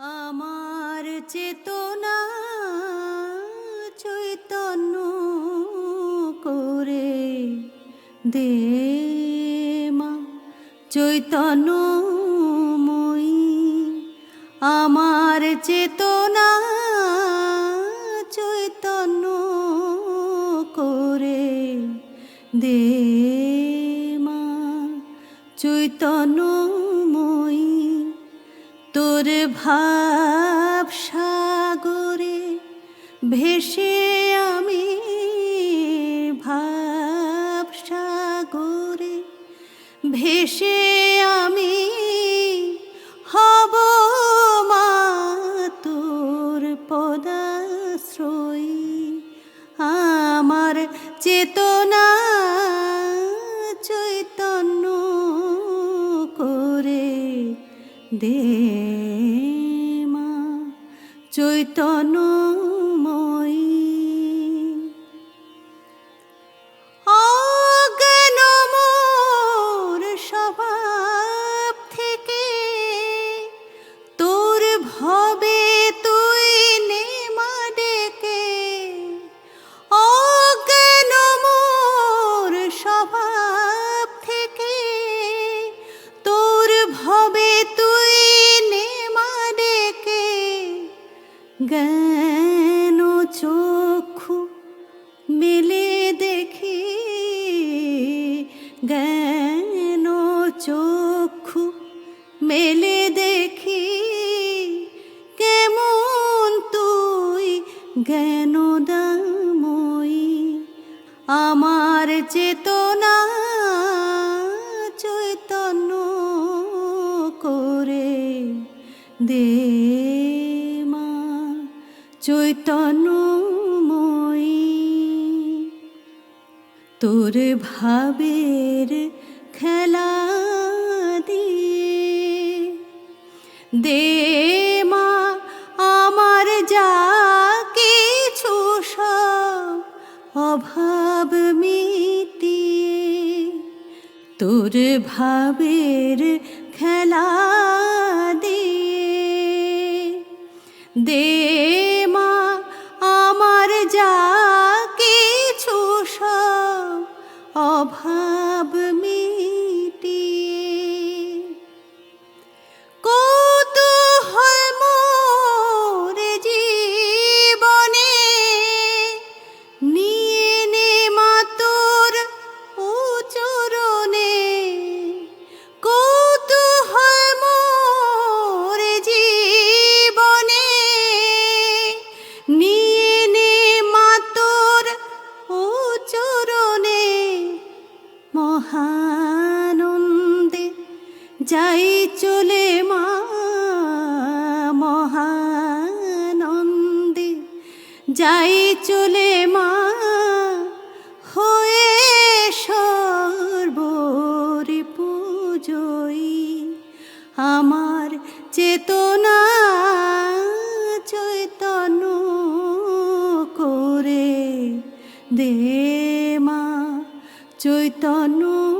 আমার চেতনা চৈতন্য করে দে মা। চৈতন্যময়ী আমার চেতনা চৈতন্য করে দে মা। চৈতন্যময়ী ভাব সাগরে ভেসে আমি ভাব সাগরে ভেসে আমি হব মা তোর পদাশ্রয়ী। আমার চেতনা চৈতন্য করে দে। চৈতন্যময়ী জ্ঞান দাময়ী আমার চেতনা চৈতন্য করে দে মা চৈতন্যময়ী। তোর ভাবের খেলা দিয়ে দে তোর ভাবের খেলা দিয়ে দে চলে মা, মহানন্দে। যাই চলে মা, হয়ে সর্বরি পুজোই। আমার চেতনা চৈতন্য করে দে মা চৈতন্যময়ী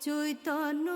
চৈতন্য